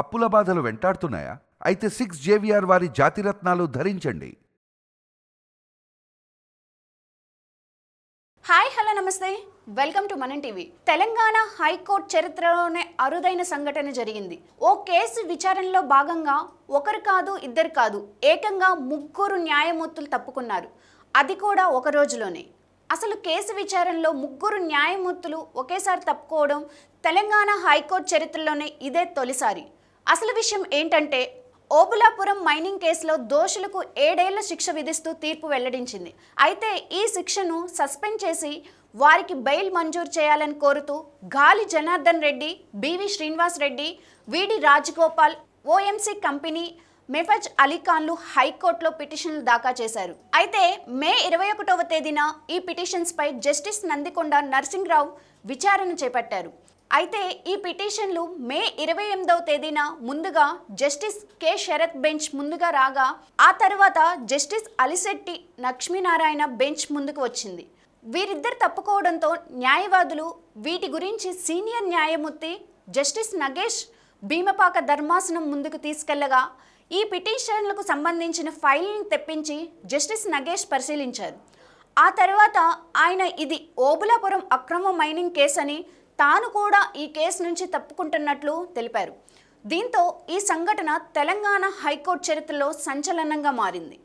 అప్పుల బాధలు వెంటాడుతున్నాయా? అయితే సిక్స్ జేవిఆర్ వారి జాతిరత్నాలు ధరించండి. హాయ్ హలో నమస్తే. వెల్కమ్ టు మనం టీవీ. తెలంగాణ హైకోర్టు చరిత్రలోనే అరుదైన సంఘటన జరిగింది. ఓ కేసు విచారణలో భాగంగా ఒకరు కాదు ఇద్దరు కాదు ఏకంగా ముగ్గురు న్యాయమూర్తులు తప్పుకున్నారు. అది కూడా ఒక రోజులోనే. అసలు కేసు విచారణలో ముగ్గురు న్యాయమూర్తులు ఒకేసారి తప్పుకోవడం తెలంగాణ హైకోర్టు చరిత్రలోనే ఇదే తొలిసారి. అసలు విషయం ఏంటంటే ఓబులాపురం మైనింగ్ కేసులో దోషులకు ఏడేళ్ళ శిక్ష విధిస్తూ తీర్పు వెల్లడించింది. అయితే ఈ శిక్షను సస్పెండ్ చేసి వారికి బెయిల్ మంజూరు చేయాలని కోరుతూ Gali Janardhan Reddy BV Srinivas Reddy VD Rajagopal OMC company మెఫజ్ అలీఖాన్లు హైకోర్టులో పిటిషన్లు దాఖలు చేశారు. అయితే మే ఇరవై ఒకటవ తేదీన ఈ పిటిషన్స్పై జస్టిస్ నందికొండ నర్సింగ్రావు విచారణ చేపట్టారు. అయితే ఈ పిటిషన్లు మే ఇరవై ఎనిమిదవ తేదీన ముందుగా జస్టిస్ కె. శరత్ బెంచ్ ముందుగా రాగా ఆ తర్వాత జస్టిస్ అలిశెట్టి లక్ష్మీనారాయణ బెంచ్ ముందుకు వచ్చింది. వీరిద్దరు తప్పుకోవడంతో న్యాయవాదులు వీటి గురించి సీనియర్ న్యాయమూర్తి జస్టిస్ నగేష్ భీమపాక ధర్మాసనం ముందుకు తీసుకెళ్ళగా ఈ పిటిషన్లకు సంబంధించిన ఫైల్ని తెప్పించి జస్టిస్ నగేష్ పరిశీలించారు. ఆ తర్వాత ఆయన ఇది ఓబులాపురం అక్రమ మైనింగ్ కేసు అని తాను కూడా ఈ కేసు నుంచి తప్పుకుంటున్నట్లు తెలిపారు. దీంతో ఈ సంఘటన తెలంగాణ హైకోర్టు చరిత్రలో సంచలనంగా మారింది.